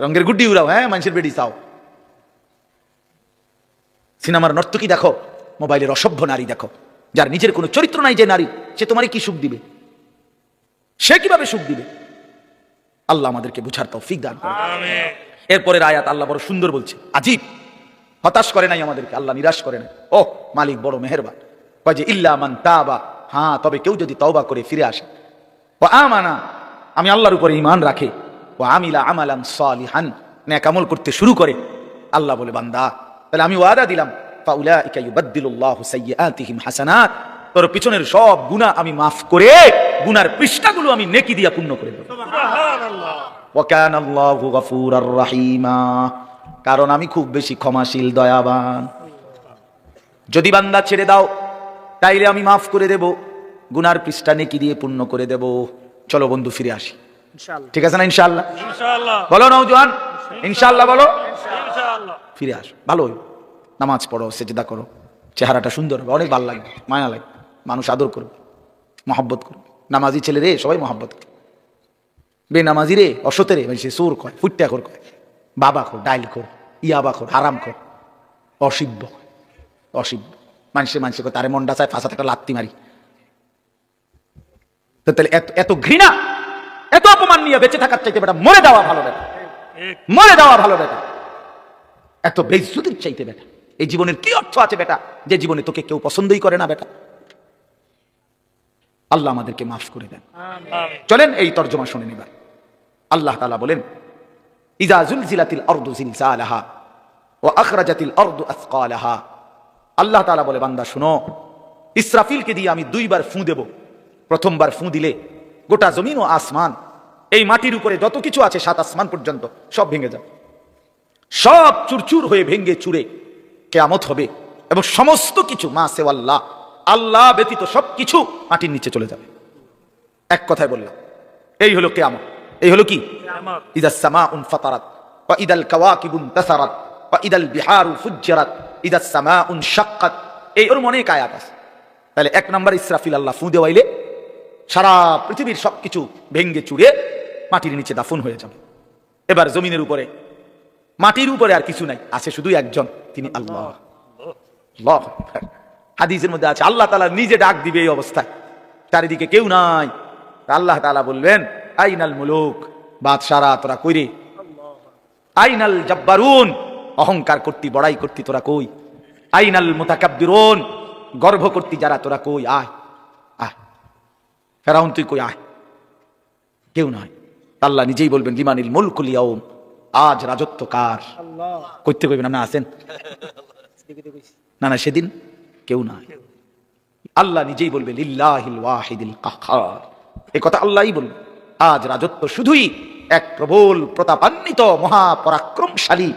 রঙের গুড্ডি উড়াও হ্যাঁ মানুষের বেডি চাও। সিনেমার নর্তকী দেখো মোবাইলের অসভ্য নারী দেখো। যার নিজের কোনো চরিত্র নাই যে নারী সে তোমারে কি সুখ দিবে? সে কীভাবে সুখ দিবে? আল্লাহ আমাদেরকে বুঝার তৌফিক দান করুন। এরপরের আয়াত আল্লাহ বড় সুন্দর বলছে আজীব হতাশ করে নাই আমাদেরকে আল্লাহ নিরাশ করে নাই। ও মালিক বড় মেহেরবান। কয় যে ইল্লা মান তাবা। হ্যাঁ তবে কেউ যদি তওবা করে ফিরে আসে। ও আমানা আমি আল্লাহর উপরে ইমান রাখে। ও আমিলা আমালান সালিহান। ন্যাক আমল করতে শুরু করে। আল্লাহ বলে বান্দা তাহলে আমি ওয়াদা দিলাম হাসানাত। তোর পিছনের সব গুনাহ আমি মাফ করে গুনার পৃষ্ঠাগুলো আমি নেকি দিয়া পূর্ণ করে দেব। ওয়াকান আল্লাহু গফুরার রাহিমা। কারণ আমি খুব বেশি ক্ষমাশীল দয়াবান। যদি বান্দা ছেড়ে দাও তাইলে আমি মাফ করে দেব গুনার পৃষ্ঠা নেকি দিয়ে পূর্ণ করে দেব। চলো বন্ধু ফিরে আসি। ঠিক আছে না ইনশাআল্লাহ? ইনশাআল্লাহ। বলো নৌজওয়ান ইনশাআল্লাহ বলো। ফিরে আসো ভালো নামাজ পড়ো সেজদা করো। চেহারাটা সুন্দর হবে অনেক ভালো লাগবে মায়া লাগবে। মানুষ আদর করবে মহব্বত করবে। নামাজি ছেলে রে সবাই মহব্বত করে। বে নামাজি রে অসতে রে সে সুর কয় ফুট্টা কর কয়। বাবা খোর ডাইল খোর ইয়াবা খোর হারাম খোর। অসিব্য অসিব্য। মানুষে মানুষে তারে মন্ডা চায় ফাঁসাতে একটা লাত্তি মারি। তো তাহলে এত এত ঘৃণা! এত অপমান নিয়ে বেঁচে থাকার চাইতে বেটা মরে দেওয়া ভালো বেটা। মরে দেওয়া ভালো বেটা। এত বেইজ্জতির চাইতে বেটা। এই জীবনের কি অর্থ আছে বেটা? যে জীবনে তোকে কেউ পছন্দই করে না বেটা। আল্লাহ আমাদেরকে মাফ করে দেন। চলেন এই তর্জমা শুনে নিবার আল্লাহ তাআলা বলেন ইজা জুলজিলাতিল আরদু জিলজালাহা ওয়া আখরাজাতিল আরদু আসকালাহা। আল্লাহ তাআলা বলে বান্দা শুনো। ইসরাফিলকে দিয়ে আমি দুইবার ফুঁ দেব। প্রথমবার ফুঁ দিলে গোটা জমিন ও আসমান এই মাটির উপরে যত কিছু আছে সাত আসমান পর্যন্ত সব ভেঙে যাবে। সব চুরচুর হয়ে ভেঙ্গে চুরে কেয়ামত হবে এবং সমস্ত কিছু মা সেওয়াল্লাহ আল্লাহ ব্যতীত সব কিছু মাটির নিচে চলে যাবে। এক কথায় বললাম এই হলো কেয়ামত। এই হলো কি? ইদা সামা উন ফাতারাত বা ইদাল কাওয়াকিবুন তাসারাত বা ইদাল বিহারু ফুজ্জারাত ইদা সামা উন শাক্কাত। এই ওর অনেক আয়াত আছে। তাহলে এক নম্বর ইসরাফিল আল্লাহ ফু দেওয়াইলে সারা পৃথিবীর সবকিছু ভেঙ্গে চুড়ে মাটির নিচে দাফন হয়ে যাবে। এবার জমিনের উপরে, মাটির উপরে আর কিছু নাই, আছে শুধু একজন, তিনি আল্লাহ। হাদিসের মধ্যে আছে, আল্লাহ তালা নিজে ডাক দিবে এই অবস্থায়। চারিদিকে কেউ নাই। আল্লাহ তালা বলবেন আইনাল মুলুক বাদশারা তোরা কইরে। আইনাল জব্বারুন, অহংকার করতি, বড়াই করতি তোরা কই। আইনাল মুতাকাব্বিরুন গর্ভ করতি যারা তোরা কই, আয়। ফেরাউন তুই কই আয়? কেউ নয়। আল্লাহ নিজেই বলবেন লিমানিল মুলকুল ইয়াউম আজ রাজত্ব কার? কইতে কইবেন না আছেন? দেখে দেখেছি না না সেদিন কেউ নাই আল্লাহ নিজেই বলবে লিল্লাহিল ওয়াহিদিল কাহ্হার এই কথা আল্লাহই বলবে। আজ রাজত্ব শুধুই এক প্রবল প্রতাপান্বিত মহাপরাক্রমশালী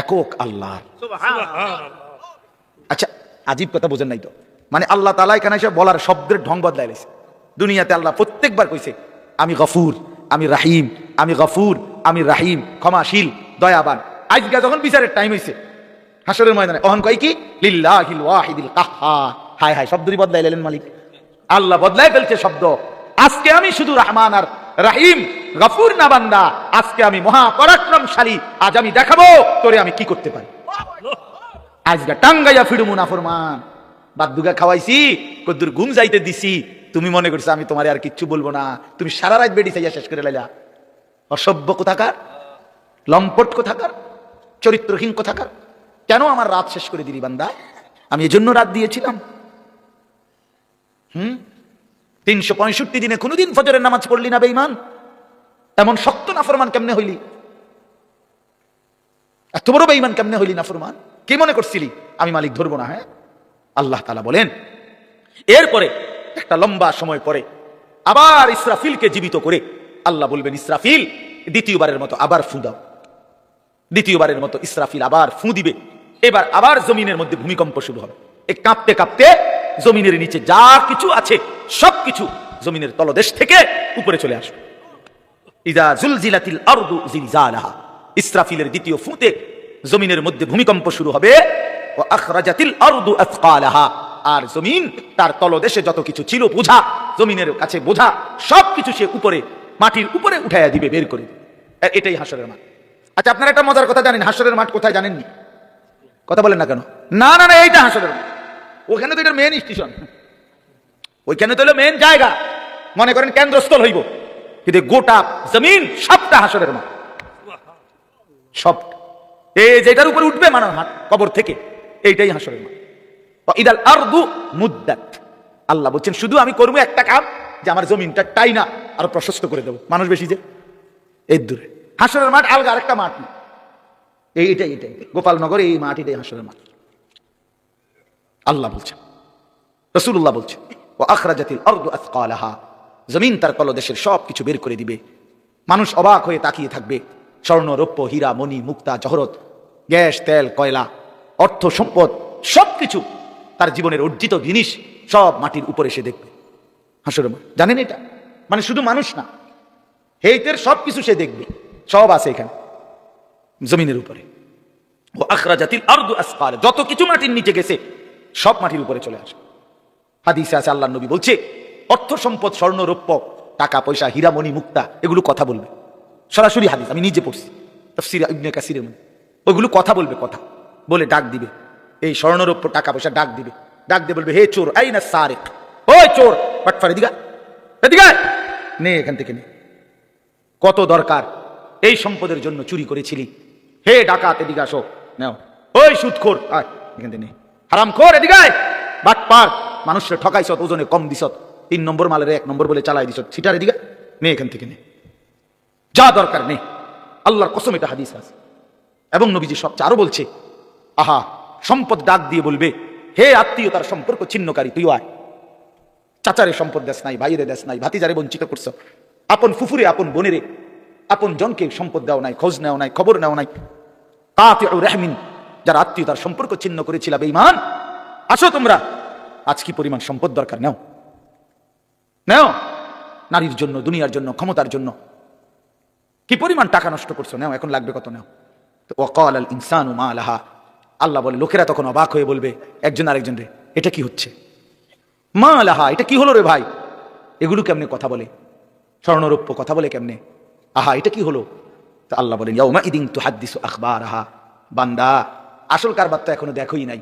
একক আল্লাহ। আচ্ছা আজীব কথা বোঝেন নাই তো? মানে আল্লাহ তালা এখানে এসে বলার শব্দের ঢং বদলাই লেছে দুনিয়াতে আল্লাহ প্রত্যেকবার কইছে, আমি গফুর, আমি রাহিম, আমি গফুর, আমি রাহিম, ক্ষমাশীল, দয়াবান। আজকে যখন বিচারের টাইম হইছে হাসরের ময়দানে, অহন কয় কি? লিল্লাহিল ওয়াহিদিল কাহ্হার হায় হায় শব্দই বদলাই লেলেন মালিক। আল্লাহ বদলাই ফেলছে শব্দ। আজকে আমি শুধু রহমান আর রাহিম, গফুর না বান্দা, আজকে আমি মহাপরাক্রমশালী আজ আমি দেখাবো তোরে আমি কি করতে পারি। আজকে টাঙ্গাইয়া ফিরু মুনাফরমান বাদ্দুগা খাওয়াইছি, কদ্দুর ঘুম যাইতে দিছি তুমি মনে করছ আমি তোমার আর কিচ্ছু বলব না। তুমি সারা রাত বেডি চাইয়া শেষ করে লাইলা। অসভ্য কোথাকার? লম্পট কোথাকার? চরিত্রহীন কোথাকার? কেন আমার রাত শেষ করে দিলি বান্দা? আমি এজন্য রাত দিয়েছিলাম। হুম? তিনশো পঁয়ষট্টি দিনে কোনোদিন ফজরের নামাজ পড়লি না, বেঈমান। এমন শক্ত নাফরমান কেমনে হইলি? এত বড় বেঈমান কেমনে হইলি নাফরমান? কি মনে করছিলি? আমি মালিক ধরবো না হ্যাঁ? আল্লাহ তালা বলেন। এরপরে একটা লম্বা সময় পরে আবার ইসরাফিলকে জীবিত করে আল্লাহ বলবেন, ইসরাফিল, দ্বিতীয়বারের মতো আবার ফু দাও। দ্বিতীয়বারের মতো ইসরাফিল আবার ফু দিবে। এবার আবার জমিনের মধ্যে ভূমিকম্প শুরু হবে। এ কাঁপতে কাঁপতে জমিনের নিচে যা কিছু আছে, সব কিছু জমিনের তলদেশ থেকে উপরে চলে আসবে। ইদা জুলজিলাতিল আরদু জিলজালাহা। ইসরাফিলের দ্বিতীয় ফুঁতে জমিনের মধ্যে ভূমিকম্প শুরু হবে। ও আখরাজাতিল আরদু আথকালাহা আর জমিন, তার তলদেশে যত কিছু ছিল বোঝা, জমিনের কাছে বোঝা সব কিছু সে উপরে, মাটির উপরে উঠাইয়া দিবে, বের করে। এটাই হাসরের মাঠ। আচ্ছা আপনারা একটা মজার কথা জানেন, হাসরের মাঠ কোথায় জানেননি? কথা বলেন না কেন? না না না, এইটা হাসরের মাঠ। ওখানে তো এটা মেন স্টেশন ওইখানে তো হলো মেন জায়গা। মনে করেন কেন্দ্রস্থল হইব। কিন্তু গোটা জমিন সবটা হাসরের মাঠ। সব এই যেটার উপরে উঠবে মানব হাত কবর থেকে, এইটাই হাসরের মাঠ। ইদাল আরদু মুদ্দাত। আল্লাহ বলছেন, শুধু আমি করব একটা কাম যে আমার জমিনটা আরও প্রশস্ত করে দেবো। মানুষ বেশি যে এই দূরে। মাঠ আলগা, আরেকটা মাঠ না। এইটাই এটাই গোপালনগর, এই মাঠ, এটাই মাঠ। আল্লাহ বলছেন রসুল্লাহ ও আসকালাহা। জমিন তার কলদেশের সব কিছু বের করে দিবে। মানুষ অবাক হয়ে তাকিয়ে থাকবে। স্বর্ণ, রৌপ্য, হীরা, মণি, মুক্তা, জহরত, গ্যাস, তেল, কয়লা, অর্থ, সম্পদ সব কিছু তার জীবনের অর্জিত জিনিস সব মাটির উপরে সে দেখবে। হাসর জানেন এটা? মানে শুধু মানুষ না, হেইতের সব কিছু সে দেখবে, সব আছে এখানে, জমিনের উপরে। ও আখরা জাতির আর্দু আসকাল যত কিছু মাটির নিচে গেছে, সব মাটির উপরে চলে আসে হাদিসে আছে আল্লাহ নবী বলছে, অর্থ সম্পদ, স্বর্ণ, রৌপ্য, টাকা, পয়সা, হীরামণি, মুক্তা, এগুলো কথা বলবে। সরাসরি হাদিস, আমি নিজে পড়ছি। তফসির ইবনে ওইগুলো কথা বলবে, কথা বলে ডাক দিবে। এই স্বর্ণরৌপ্য টাকা পয়সা ডাক দিবে। ডাক দিয়ে বলবে, হে চোর আই না সারেক। ওই চোর বাটফার এদিকে এদিকে। নে এখান থেকে নে। কত দরকার, এই সম্পদের জন্য চুরি করেছিলি। হে ডাকাত, এদিকে আসো। নাও। ওই সুদখোর, আয়, এখান থেকে নে। হারাম খোর এদিকে আয়। বাট পার মানুষের ঠকাইছত ওজনে কম দিছত। তিন নম্বর মালের এক নম্বর বলে চালাই দিছত। সিটার এদিকে নে এখান থেকে নে। যা দরকার নেই আল্লাহর কসম, এটা হাদিস আছে। এবং নবীজি সবচেয়ে আরও বলছে, আহা সম্পদ ডাক দিয়ে বলবে, হে আত্মীয়তার সম্পর্ক ছিন্নকারী, তুই আয়। চাচারে সম্পদ দেশ নাই, ভাইরে দেশ নাই, ভাতিজারে বঞ্চিত করছ। আপন ফুফুরে, আপন বোনেরে, আপন জনকে সম্পদ দেওয়া নাই, খোঁজ নেওয়া নাই, খবর নেওয়া নাই। কাতে রেহমিন, যারা আত্মীয়তার সম্পর্ক ছিন্ন করেছিল, বেঈমান। আসো তোমরা। আজ কি পরিমাণ সম্পদ দরকার? নেও। নেও। নারীর জন্য, দুনিয়ার জন্য, ক্ষমতার জন্য। কি পরিমাণ টাকা নষ্ট করছ? নাও, এখন লাগবে কত? নেও। ওয়াকাল আল ইনসানু মা আলাহা আল্লাহ বলে, লোকেরা তখন অবাক হয়ে বলবে, একজন আরেকজন রে, এটা কি হচ্ছে? মা আলাহা, এটা কি হলো রে ভাই? এগুলো কেমনে কথা বলে? স্বর্ণরৌপ্য কথা বলে কেমনে? আহা, এটা কি হলো? তো আল্লাহ বলেন, ইয়াউমা ইদিন তু হাদ্দিসু আখবার আহা বান্দা, আসল কারবার তো এখনও দেখোই নাই।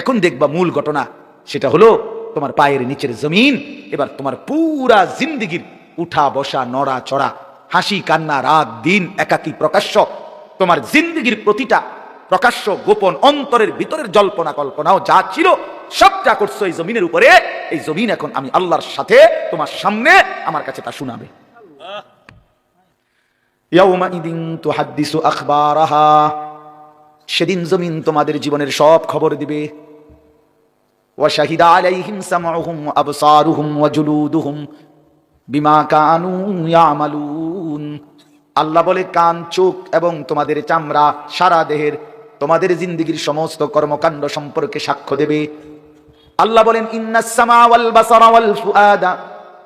এখন দেখবা মূল ঘটনা, সেটা হলো তোমার পায়ের নিচের জমিন, এবার তোমার পুরা জিন্দিগির উঠা বসা নড়া চড়া, হাসি কান্না রাত দিন একাকী প্রকাশ্য। তোমার জিন্দিগির প্রতিটা প্রকাশ্য গোপন অন্তরের ভিতরের জল্পনা কল্পনাও যা ছিল, সবটা করছ এই জমিনের উপরে। এই জমিন এখন আমি আল্লাহর সাথে তোমার সামনে আমার কাছে তা শোনাবে। সেদিন জমিন তোমাদের জীবনের সব খবর দিবে। বিমা আল্লাহ বলে, কান, চোখ এবং তোমাদের চামড়া সারা দেহের তোমাদের জিন্দিগির সমস্ত কর্মকাণ্ড সম্পর্কে সাক্ষ্য দেবে। আল্লাহ বলেন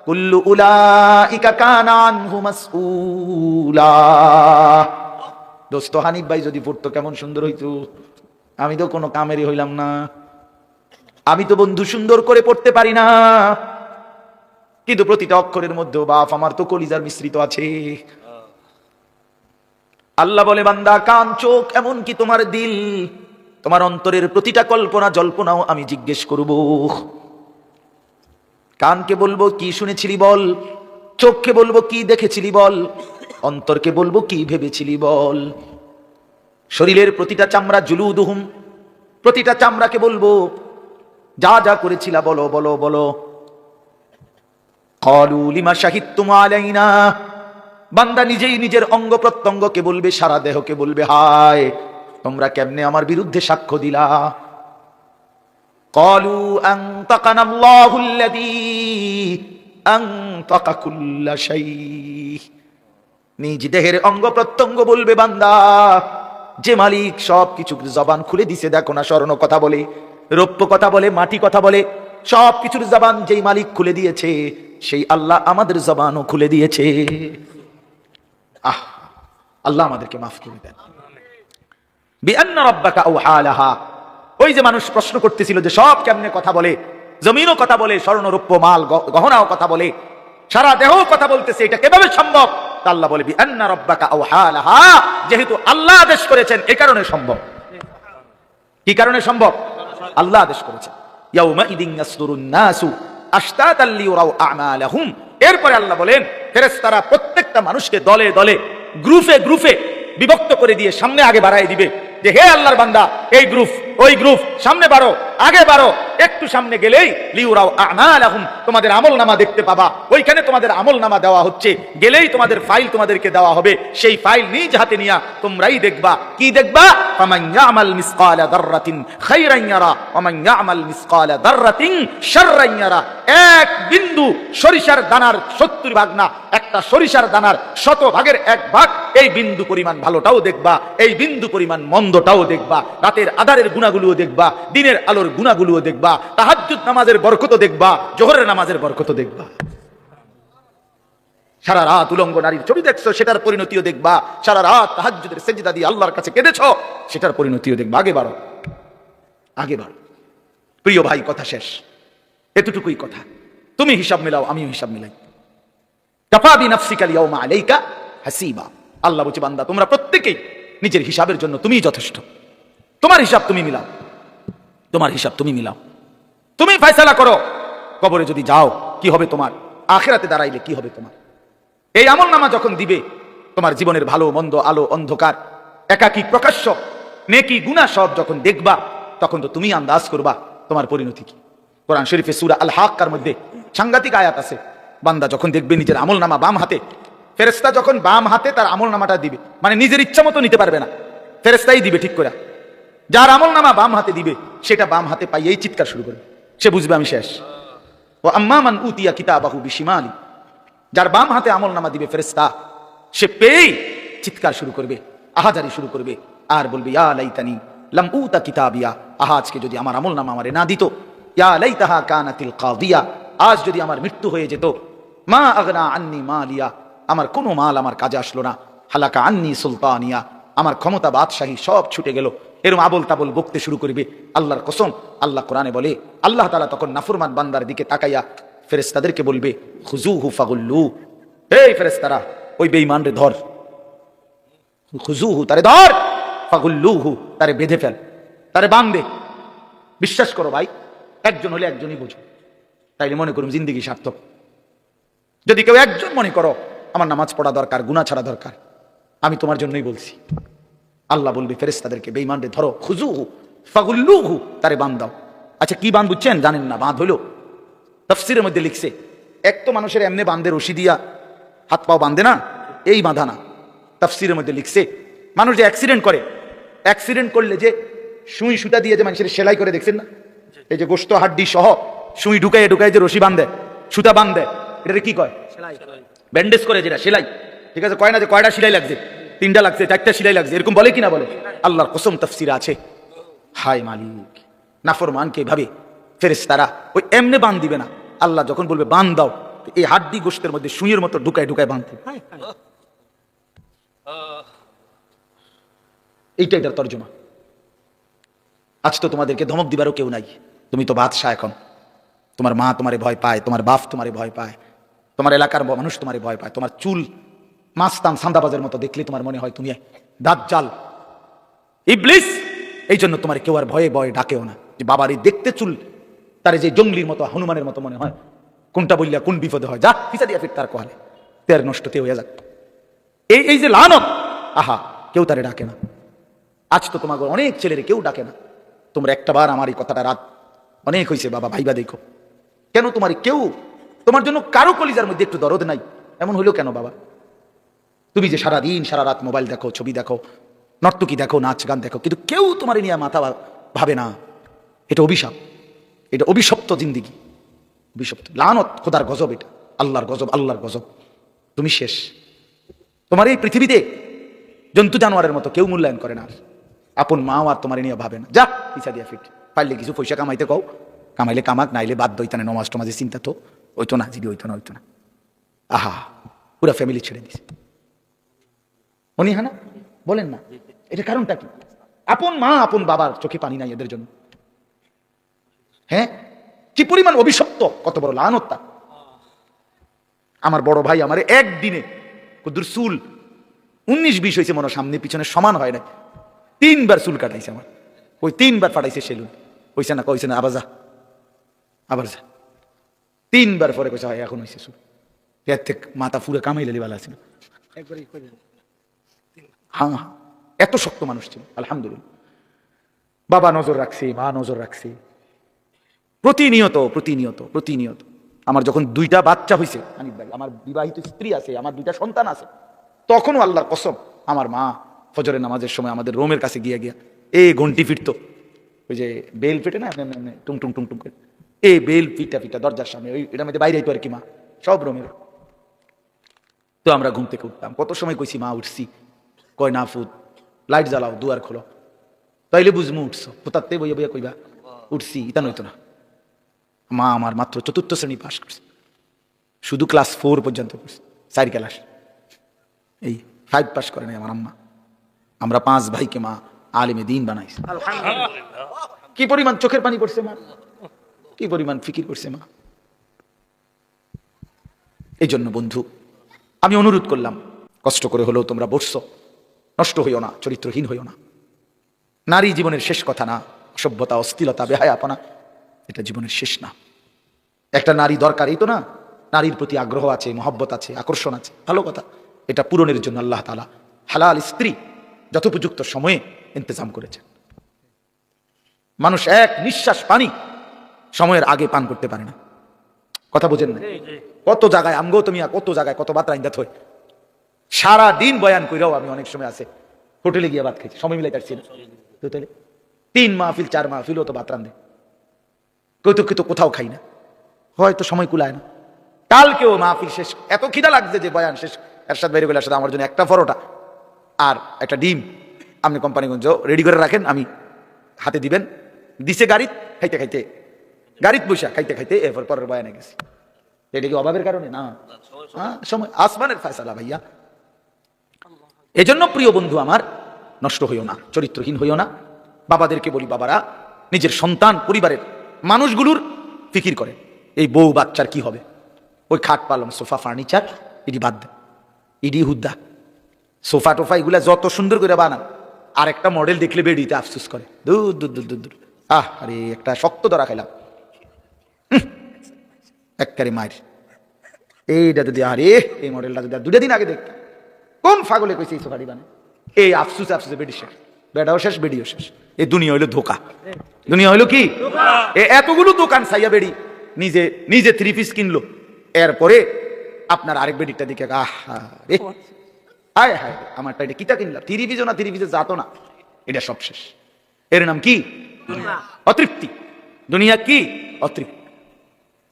কুল্লু উলাইকা কানা আনহু মাসউলা। দোস্ত হানিফ ভাই, যদি পড়তো কেমন সুন্দর হইতো, আমি তো কোনো কামেরই হইলাম না। আমি তো বন্ধু সুন্দর করে পড়তে পারি না। কিন্তু প্রতিটা অক্ষরের মধ্যে বাপ, আমার তো কলিজার মিশ্রিত আছে। আল্লাহ বলে, বান্দা, কান, চোখ, এমন কি তোমার দিল? তোমার অন্তরের প্রতিটা কল্পনা, জল্পনাও আমি জিজ্ঞেস করব। কানকে বলব, কি শুনেছিলি বল? চোখকে বলব, কি দেখেছিলি বল? অন্তরকে বলব, কি ভেবেছিলি বল? শরীরের প্রতিটা চামড়া জুলুদুহুম। প্রতিটা চামড়াকে বলব, যা যা করেছিলা, বলো বলো বলো। কলু লিমা শাহিদতুম আলাইনা। বান্দা নিজেই নিজের অঙ্গ প্রত্যঙ্গকে বলবে, সারা দেহকে বলবে, হায়, তোমরা কেমনে আমার বিরুদ্ধে সাক্ষ্য দিলা? কলু নিজ দেহের অঙ্গ প্রত্যঙ্গ বলবে বান্দা, যে মালিক সব কিছু জবান খুলে দিছে, দেখো না স্মরণ কথা বলে, রৌপ্য কথা বলে, মাটি কথা বলে, সব কিছুর জবান যেই মালিক খুলে দিয়েছে, সেই আল্লাহ আমাদের জবানও খুলে দিয়েছে। আহ, আল্লাহ আমাদেরকে মাফ করে দেন। ওই যে মানুষ প্রশ্ন করতেছিল যে সব কেমনে কথা বলে, জমিনও কথা বলে স্বর্ণ রৌপ্য মাল গহনাও কথা বলে, সারা দেহ কথা বলতেছে, এটা কীভাবে সম্ভব? আল্লাহ বলে যেহেতু আল্লাহ আদেশ করেছেন এই কারণে সম্ভব। কি কারণে সম্ভব? আল্লাহ আদেশ করেছেন। এরপরে আল্লাহ বলেন ফেরেস্তারা প্রত্যেকটা মানুষকে দলে দলে গ্রুপে গ্রুপে বিভক্ত করে দিয়ে সামনে আগে বাড়াই দিবে যে, হে আল্লাহর বান্দা এই গ্রুপ, ওই গ্রুপ, সামনে বাড়ো, আগে বাড়ো। একটু সামনে গেলেই লিউরাও আমালাহুম, তোমাদের আমল নামা দেখতে পাবা। ওইখানে তোমাদের আমল নামা দেওয়া হচ্ছে। গেলেই তোমাদের ফাইল তোমাদেরকে দেওয়া হবে। সেই ফাইল নিজ হাতে নিয়া তোমরাই দেখবা। কি দেখবা? শাররান ইয়ারা। এক বিন্দু সরিষার দানার 70 ভাগ না, একটা সরিষার দানার শত ভাগের এক ভাগ। এই বিন্দু পরিমাণ ভালোটাও দেখবা, এই বিন্দু পরিমাণ মন্দটাও দেখবা। রাতের আধারের গুণাগুলোও দেখবা, দিনের আলোর গুণাগুলোও দেখবা, তাহাজ্জুদ নামাজের বরকত দেখবা, জোহরের নামাজের বরকত দেখবা। সারা রাত উলঙ্গ নারীর ছবি দেখছ, সেটার পরিণতিও দেখবা। সারা রাত তাহাজ্জুদের সেজদা দিয়ে আল্লাহর কাছে কেঁদেছ, সেটার পরিণতিও দেখবা। আগে বাড়ো। আগে বাড়ো। প্রিয় ভাই, কথা শেষ। এতটুকুই কথা। তুমি হিসাব মিলাও, আমিও হিসাব মিলাই। কাফাবি নাফসিকাল আলাইকা হাসিবা। আল্লাহ বলছে, বান্দা, তোমরা প্রত্যেকেই নিজের হিসাবের জন্য তুমিই যথেষ্ট। তোমার হিসাব তুমি মিলাও। তোমার হিসাব তুমি মিলাও। তুমি ফয়সালা করো। কবরে যদি যাও, কি হবে তোমার? আখেরাতে দাঁড়াইলে কি হবে তোমার? এই আমল নামা যখন দিবে, তোমার জীবনের ভালো, মন্দ, আলো, অন্ধকার, একাকী, প্রকাশ্য, নেকি, গুণা সব যখন দেখবা, তখন তো তুমি আন্দাজ করবা, তোমার পরিণতি কি? কোরআন শরীফে সুরা আল হাক্কার মধ্যে সাংঘাতিক আয়াত আছে। বান্দা যখন দেখবে নিজের আমল নামা বাম হাতে ফেরেস্তা যখন বাম হাতে তার আমল নামাটা দিবে মানে নিজের ইচ্ছা মতো নিতে পারবে না ফেরেস্তাই দিবে ঠিক করে যার আমল নামা বাম হাতে দিবে, সেটা বাম হাতে পাইয়েই চিৎকার শুরু করবে। সে বুঝবে আমি শেষ। ও আম্মামান উতিয়া কিতাবাহু বিশিমালি। যার বাম হাতে আমল নামা দিবে ফেরেস্তা সে পেয়েই চিৎকার শুরু করবে, আহাজারি শুরু করবে, আর বলবে, ইয়া লাইতানি লাম উতা কিতাবিয়া। আহা, আজকে যদি আমার আমল নামা আমারে না দিত, ইয়া লাইতাহা কানাতিল কাদিয়া। আজ যদি আমার মৃত্যু হয়ে যেত, মা আগনা আন্নি মা মালিয়া। আমার কোনো মাল আমার কাজে আসলো না। হালাকা আন্নি সুলতানিয়া। আমার ক্ষমতা বাদশাহী সব ছুটে গেল। এরম আবল তাবল বকতে শুরু করবে। আল্লাহর কসম, আল্লাহ কোরআনে বলে, আল্লাহ তালা তখন নাফরমান বান্দার দিকে তাকাইয়া ফেরেস্তাদেরকে বলবে হুজু হু ফাগুল্লু। এই ফেরেস্তারা ওই বেঈমান রে ধর। হুজু হু তারে ধর। ফাগুল্লু হু তারে বেঁধে ফেল, তারে বান্ধে বিশ্বাস করো ভাই, একজন হলে একজনই বুঝো। তাইলে মনে করুন জিন্দিগি সার্থক। যদি কেউ একজন মনে করো, আমার নামাজ পড়া দরকার গুণা ছাড়া দরকার, আমি তোমার জন্যই বলছি। আল্লাহ বলবে ফেরেস্তাদেরকে বেঈমান রে ধরো খুজু হু ফাগুল্লু হু তারে বান দাও। আচ্ছা কি বান বুঝছেন? জানেন না বাঁধ হইল তফসিরের মধ্যে লিখছে এক তো মানুষের এমনি বান্ধে রশি দিয়া হাত পাও বাঁধে না এই বাঁধা না। তফসিরের মধ্যে লিখছে মানুষ যে অ্যাক্সিডেন্ট করে অ্যাক্সিডেন্ট করলে যে সুই সুতা দিয়ে যে মানুষের সেলাই করে দেখছেন না? এই যে গোস্ত হাড্ডি সহ সুই ঢুকাইয়ে ঢুকাই যে রশি বাঁধে সুতা বাঁধে এটা কি কয়? ব্যান্ডেজ করে যেটা সেলাই। ঠিক আছে কয় না যে কয়টা সেলাই লাগছে? তিনটা লাগছে চারটা সেলাই লাগছে এরকম বলে কিনা বলে? আল্লাহর কসম তফসির আছে। হায় মালিক নাফরমানকে ভাবে? ফেরেস তারা ওই এমনি বান দিবে না। আল্লাহ যখন বলবে বান দাও এই হাড্ডি গোষ্ঠের মধ্যে সুইয়ের মতো ঢুকায় ঢুকায় বাঁধতে এইটা এটার তর্জমা। আজ তো তোমাদেরকে ধমক দিবারও কেউ নাই। তুমি তো বাদশাহ এখন। তোমার মা তোমারে ভয় পায় তোমার বাপ তোমারে ভয় পায় তোমার এলাকার মানুষ তোমারে ভয় পায় তোমার চুল মাস্তান সান্দাবাজের মতো দেখলে তোমার মনে হয় তুমি দাঁত জাল ইবলিস! এই জন্য তোমার কেউ আর ভয়ে ভয়ে ডাকেও না। যে বাবার এই দেখতে চুল, তারে যে জঙ্গলির মতো, হনুমানের মতো মনে হয়, কোনটা বললিয়া কোন বিপদে হয়? যা ফিসা দিয়া ফির তার কোহালে। তের নষ্ট তে হয়ে যাক। এই এই যে লানত! আহা, কেউ তারে ডাকে না। আজ তো তোমাকে অনেক ছেলেরে কেউ ডাকে না। তোমরা একটা বার আমার এই কথাটা রাত। অনেক হয়েছে বাবা, ভাইবা দেখো। কেন তোমার কেউ, তোমার জন্য কারও কলিজার মধ্যে একটু দরদ নাই? এমন হইল কেন, বাবা? তুমি যে সারা দিন সারা রাত মোবাইল দেখো, ছবি দেখো, নর্তকী দেখো, নাচ গান দেখো, কিন্তু কেউ তোমার নিয়ে মাথা ভাবে না। এটা অভিশাপ। এটা অভিশপ্ত জিন্দিগি। অভিশপ্ত। লানত খোদার গজব এটা। আল্লাহর গজব আল্লাহর গজব। তুমি শেষ। তোমার এই পৃথিবীতে জন্তু জানোয়ারের মতো কেউ মূল্যায়ন করে না আপন মাও আর তোমার নিয়ে ভাবে না। যা, পিছা দিয়া ফিট। পারলে কিছু পয়সা কামাইতে কও। কামাইলে কামাক, নাইলে বাদ দইতানে নমাজ টমাজে চিন্তা তো। ওইতো না যদি ওইতো না ওইতো না। আহা, পুরা ফ্যামিলি ছেড়ে দিছে। উনি হ্যাঁ বলেন না। এটা কারণটা কি? আপন মা, আপন বাবার চোখে পানি নাই এদের জন্য। হ্যাঁ? কি পরিমাণ অভিশপ্ত, কত বড় লানতা আমার বড় ভাই আমার একদিনে চুল, উনিশ, বিশ হয়েছে মনে সামনে, পিছনে সমান হয় না তিনবার চুল কাটাইছে আমার। ওই তিনবার ফাটাইছে সেলুন। কইছে না কইছে না, আবার যা। আবার যা। তিনবার পরে কইছে এখন হয়েছে চুল। এর থেকে মাথা ফুরে কামাই লেলি ভালো ছিল। একবারই হ্যাঁ এত শক্ত মানুষ ছিল, আলহামদুলিল্লাহ। বাবা নজর রাখছে, মা নজর রাখছে। প্রতিনিয়ত প্রতিনিয়ত প্রতিনিয়ত। আমার যখন দুইটা বাচ্চা হয়েছে হানিফ ভাই, আমার বিবাহিত স্ত্রী আছে, আমার দুইটা সন্তান আছে, তখনও আল্লাহর কসম, আমার মা ফজরের নামাজের সময় আমাদের রোমের কাছে গিয়া গিয়া এ ঘন্টি ফিরতো। ওই যে বেল ফেটে না টুং টুং টুং টুং করে। এ বেল ফিটা ফিটা, দরজার সামনে, ওই, এটার মধ্যে বাইরে আইতো আর কি মা, সব রোমের। তো আমরা ঘুম থেকে উঠতাম। কত সময় কইছি, মা, উঠছি। কয় না ফুট লাইট জ্বালাও দুয়ার খোলো। তাইলে বুঝমু উঠছো ফুতাতে বইয়া বইয়া কইবা উঠছি ইতা নইতো না। মা আমার মাত্র চতুর্থ শ্রেণি পাশ করছে। শুধু ক্লাস ফোর পর্যন্ত করছে চার ক্লাস। এই ফাইভ পাস করে নাই আমার আম্মা। আমরা পাঁচ ভাইকে মা আলিমে দিন বানাইছে। কি পরিমাণ চোখের পানি পড়ছে মা? কি পরিমাণ ফিকির করছে মা? এই জন্য বন্ধু আমি অনুরোধ করলাম কষ্ট করে হলেও তোমরা বসছো। নষ্ট হইও না চরিত্রহীন হইও না। নারী জীবনের শেষ কথা না অসভ্যতা অস্থিরতা বেহায়াপনা এটা জীবনের শেষ না। একটা নারী দরকার এই তো না নারীর প্রতি আগ্রহ আছে মহব্বত আছে আকর্ষণ আছে ভালো কথা। এটা পূরণের জন্য আল্লাহ তালা হালাল স্ত্রী যথোপযুক্ত সময়ে ইন্তজাম করেছেন। মানুষ এক নিঃশ্বাস পানি সময়ের আগে পান করতে পারে না। কথা বোঝেন না? কত জায়গায় আমগো তুমি কত জায়গায় কত বাত রাইন্দা থই সারা দিন বয়ান কইরাও আমি অনেক সময় আছে। হোটেলে গিয়ে ভাত খাইছি সময় মিলাই পারছি না। হোটেলে তিন মাহফিল চার মাহফিলও তো ভাত রান্ধে। কেউ তো কোথাও খাই না। হয়তো সময় কুলায় না। কালকেও মাহফিল শেষ। এত খিদা লাগছে যে বয়ান শেষ। এরশাদ বাইরে গেলে আমার জন্য একটা পরোটা আর একটা ডিম। আপনি কোম্পানিগঞ্জ রেডি করে রাখেন আমি হাতে দিবেন। দিছে গাড়ি খাইতে খাইতে। গাড়িত বৈশা খাইতে খাইতে এরপর পরের বয়ানে গেছি। এটা কি অভাবের কারণে? না। হ্যাঁ সময়। আসমানের ফয়সালা ভাইয়া। এজন্য প্রিয় বন্ধু আমার, নষ্ট হইও না, চরিত্রহীন হইও না। বাবাদেরকে বলি, বাবারা, নিজের সন্তান, পরিবারের মানুষগুলোর ফিকির করে। এই বউ বাচ্চার কি হবে? ওই খাট পালং, সোফা, ফার্নিচার, ইডি বাদ দেন ইডি হুদ্দা। সোফা টোফা এগুলা যত সুন্দর করে বানান আর একটা মডেল দেখলে বেডিতে আফসুস করে। দূর দূর দূর দূর দূর। আহ, আরে, একটা শক্ত ধরা খাইলাম এককারে মায়ের। এইটা যদি, আরে, এই মডেলটা যদি দুটা দিন আগে দেখতাম। কোন ফাগলে কইছে এই সোফাটি বানে? এই আফসুস আফসুসে বেডি শেষ বেডাও শেষ বেডিও শেষ। এই দুনিয়া হইল ধোকা। দুনিয়া হইল কি? এ এতগুলো দোকান সাইয়া বেডি নিজে নিজে থ্রি পিস কিনলো। এরপরে আপনার আরেক বেডিটা দিকে আহা রে। হায় হায় আমারটা এটা কিতা কিনলাম থ্রি পিসও না থ্রি পিসে যাতো না। এটা সব শেষ। এর নাম কি? অতৃপ্তি। দুনিয়া কি? অতৃপ্তি।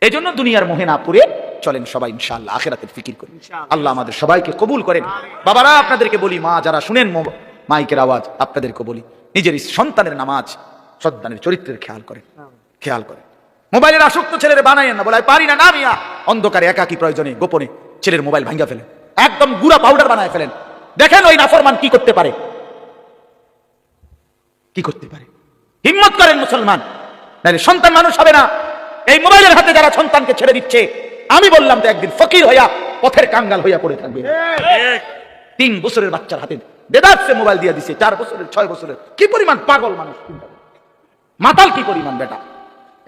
এই জন্য দুনিয়ার মোহে না পুরে চলেন সবাই ইনশাআল্লাহ আখেরাতের ফিকির করি। আল্লাহ আমাদের সবাইকে কবুল করেন। বাবারা আপনাদেরকে বলি মা যারা শুনেন মাইকের আওয়াজ আপনাদেরকে বলি নিজের সন্তানের নামাজ সন্তানের চরিত্রের খেয়াল করেন। খেয়াল করেন। মোবাইলের আসক্ত ছেলের বানাইয়েন না বলে পারি না না মিয়া। অন্ধকারে একাকি প্রয়োজনে গোপনে ছেলের মোবাইল ভাঙ্গা ফেলেন। একদম গুড়া পাউডার বানায় ফেলেন। দেখেন ওই নাফরমান কি করতে পারে। কি করতে পারে? হিম্মত করেন মুসলমান। নাহলে সন্তান মানুষ হবে না। এই মোবাইলের হাতে যারা সন্তানকে ছেড়ে দিচ্ছে আমি বললাম তো একদিন ফকির হইয়া পথের কাঙ্গাল হইয়া পড়ে থাকবে। তিন বছরের বাচ্চার হাতে দেদারসে মোবাইল দিয়ে দিছে চার বছরের ছয় বছরের। কি পরিমাণ পাগল মানুষ মাতাল কি পরিমাণ বেটা?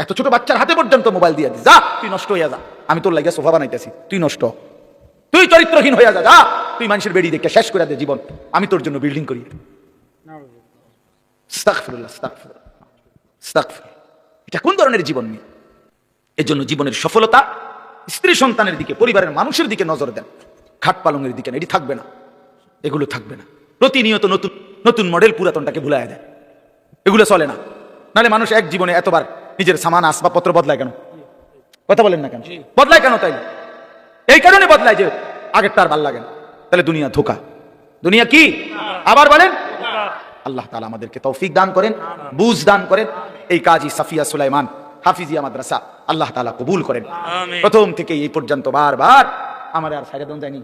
এত ছোট বাচ্চার হাতে পর্যন্ত মোবাইল দিয়ে দিস। যা তুই নষ্ট হইয়া যা। আমি তোর লাগিয়া সোফা বানাইতেছি তুই নষ্ট। তুই চরিত্রহীন হইয়া যা যা। তুই মানুষের বেড়ি দেখে শেষ করে দে জীবন। আমি তোর জন্য বিল্ডিং করি। এটা কোন ধরনের জীবন নিয়ে এজন্য জীবনের সফলতা স্ত্রী সন্তানের দিকে পরিবারের মানুষের দিকে নজর দেন। খাট পালংয়ের দিকে না এটি থাকবে না। এগুলো থাকবে না। প্রতিনিয়ত নতুন নতুন মডেল পুরাতনটাকে ভুলায় দেয়। এগুলো চলে না। নালে মানুষ এক জীবনে এতবার নিজের সামান আসবাবপত্র বদলায় কেন? কথা বলেন না কেন? বদলায় কেন তাই এই কারণে বদলায় যে আগের তার ভালো লাগে না। তাহলে দুনিয়া ধোকা। দুনিয়া কি? আবার বলেন আল্লাহ তালা আমাদেরকে তৌফিক দান করেন বুঝ দান করেন। এই কাজই সাফিয়া সুলাইমান। হাফিজিয়া মাদ্রাসা আল্লাহ তালা কবুল করেন। প্রথম থেকে এই পর্যন্ত বারবার আমার আর সাইডে দন যায়নি।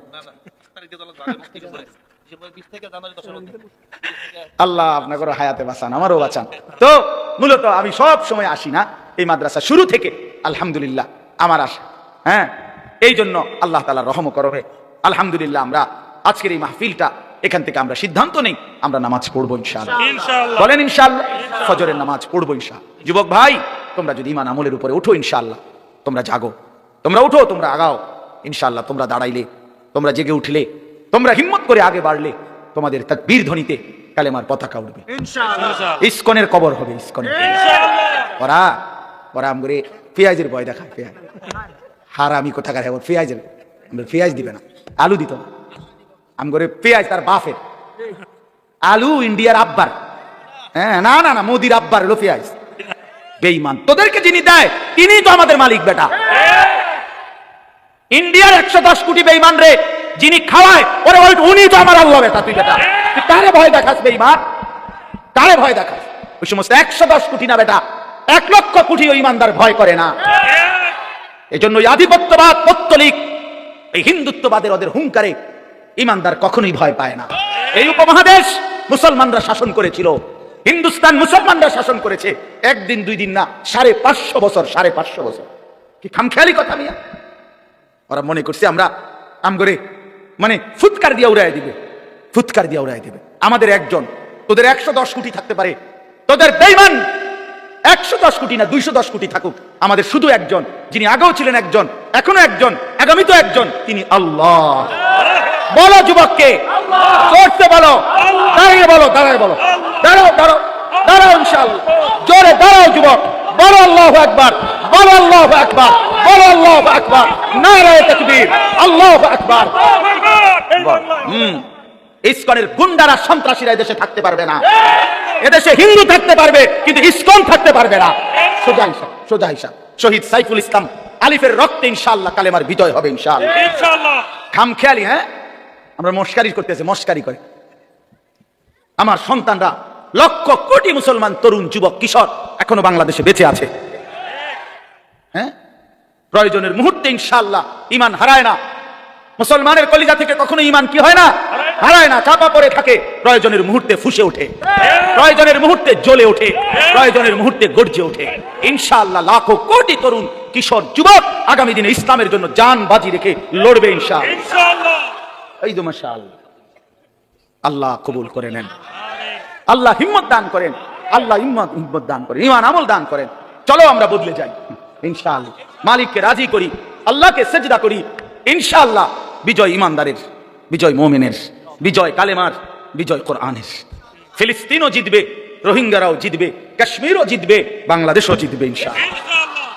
আল্লাহ আপনাকে হায়াতে বাঁচান আমারও বাঁচান। তো মূলত আমি সব সময় আসি না এই মাদ্রাসা শুরু থেকে আলহামদুলিল্লাহ আমার আশা। হ্যাঁ এই জন্য আল্লাহ তালা রহম করবে আলহামদুলিল্লাহ আমরা আজকের এই মাহফিলটা এখান থেকে আমরা সিদ্ধান্ত নেই আমরা নামাজ পড়ব ইনশাআল্লাহ। ইনশাআল্লাহ। বলেন ইনশাআল্লাহ ফজরের নামাজ পড়ব ইনশাআল্লাহ। যুবক ভাই তোমরা যদি ইমান আমলের উপরে ওঠো ইনশাআল্লাহ তোমরা জাগো। তোমরা উঠো তোমরা আগাও। ইনশাআল্লাহ তোমরা দাঁড়াইলে তোমরা জেগে উঠলে তোমরা হিম্মত করে আগে বাড়লে তোমাদের বীর ধ্বনিতে কালেমার পতাকা উঠবে। ইস্কনের কবর হবে ইস্কনের ওরা ওরা আম করে পেঁয়াজের ভয় দেখায় পেঁয়াজ হার আমি কোথাকার হ্যাঁ পেঁয়াজের আমরা পেঁয়াজ দিবে না। আলু দিত না। আম করে পেঁয়াজ তার বাপের। আলু ইন্ডিয়ার আব্বার। হ্যাঁ না না না মোদির আব্বার হলো পেঁয়াজ বেইমান তোদেরকে যিনি দেয় তিনি তো আমাদের মালিক, বেটা। ইন্ডিয়ার একশো দশ কোটি বেইমান রে, যিনি খাওয়ায়, ওরে বলে, উনি তো আমার আল্লাহ, বেটা, তুই বেটা। তুই কারে ভয় দেখাস বেইমান কারে ভয় দেখাস? ওই সমস্ত একশো দশ কোটি না, বেটা। এক লক্ষ কোটি ওই ইমানদার ভয় করে না। এই জন্য ওই আধিপত্যবাদ, পত্তলিক, এই হিন্দুত্ববাদের ওদের হুঙ্কারে ইমানদার কখনোই ভয় পায় না। এই উপমহাদেশ মুসলমানরা শাসন করেছিল। হিন্দুস্তান মুসলমানরা শাসন করেছে, একদিন, দুই দিন না, সাড়ে পাঁচশো বছর, সাড়ে পাঁচশো বছর। কি খামখেয়ালি কথা মিয়া? ওরা মনে করছে আমরা আম করে মানে ফুৎকার দিয়ে উড়াই দিবে, ফুৎকার দিয়ে উড়াই দিবে। আমাদের একজন, তোদের একশো দশ কোটি থাকতে পারে, তোদের বেইমান একশো দশ কোটি না দুইশো দশ কোটি থাকুক, আমাদের শুধু একজন, যিনি আগেও ছিলেন একজন, এখনও একজন আগামী তো একজন, তিনি আল্লাহ। বলো যুবককে। করতে বলো। দাঁড়িয়ে বলো দাঁড়ায় বলো। দাঁড়াও দাঁড়াও দাঁড়াও ইনশাআল্লাহ। জোরে দাঁড়াও যুবক। বলো আল্লাহ একবার বলো আল্লাহ একবার বলো আল্লাহ একবার নারায় তাকবীর। আল্লাহ একবার হুম। ইসকনের গুন্ডারা সন্ত্রাসীরা এদেশে থাকতে পারবে না। এদেশে হিন্দু থাকতে পারবে কিন্তু ইস্কন থাকতে পারবে না। সোজা হিসাব সোজা হিসাব। শহীদ সাইফুল ইসলাম আলিফের রক্তে ইনশাআল্লাহ কালেমার বিজয় হবে ইনশাআল্লাহ। খামখেয়ালি হ্যাঁ? আমরা মস্কারি করতেছে, মস্কারি করে। আমার সন্তানরা লক্ষ কোটি মুসলমান, তরুণ, যুবক, কিশোর এখনও বাংলাদেশে বেঁচে আছে। হ্যাঁ? প্রয়োজনের মুহূর্তে ইনশাআল্লাহ ইমান হারায় না। মুসলমানের কলিজা থেকে কখনো ইমান কি হয় না? হারায় না, চাপা পড়ে থাকে। প্রয়োজনের মুহূর্তে ফুসে ওঠে। প্রয়োজনের মুহূর্তে জ্বলে ওঠে। প্রয়োজনের মুহূর্তে গর্জে ওঠে। ইনশাআল্লাহ লাখো কোটি তরুণ, কিশোর, যুবক আগামী দিনে ইসলামের জন্য জান বাজি রেখে লড়বে ইনশাআল্লাহ। এই তো মাশাআল্লাহ। আল্লাহ কবুল করে নেন। আল্লাহ হিম্মত দান করেন। আল্লাহ হিম্মত হিম্মত দান করেন। ইমান আমল দান করেন। চলো আমরা বদলে যাই। ইনশাআল্লাহ। মালিককে রাজি করি। আল্লাহকে সেজদা করি। ইনশাআল্লাহ। বিজয় ইমানদারের বিজয় মোমেনের বিজয় কালেমার বিজয় কোরআনের। ফিলিস্তিনও জিতবে রোহিঙ্গারাও জিতবে কাশ্মীরও জিতবে বাংলাদেশও জিতবে ইনশাআল্লাহ। ইনশাআল্লাহ।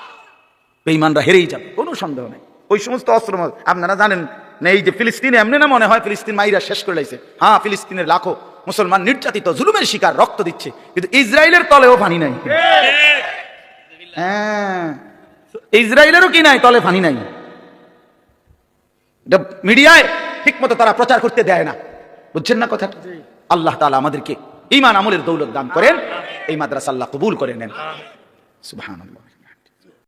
বেঈমানরা হেরেই যাবে কোনো সন্দেহ নেই। ওই সমস্ত অস্ত্র আপনারা জানেন না এই যে ফিলিস্তিনে এমনি না মনে হয় ফিলিস্তিন মাইরা শেষ করে লাইছে। হ্যাঁ ফিলিস্তিনের লাখো মুসলমান নির্যাতিত জুলুমের শিকার রক্ত দিচ্ছে। কিন্তু ইসরায়েলের তলেও পানি নাই। হ্যাঁ ইসরায়েলেরও কি নাই তলে পানি নাই। এটা মিডিয়ায় ঠিক মতো তারা প্রচার করতে দেয় না। বুঝছেন না কথাটা? আল্লাহ তাআলা আমাদেরকে ইমান আমলের দৌলত দান করেন এই মাদ্রাসা আল্লাহ কবুল করে নেন। সুবহানাল্লাহ।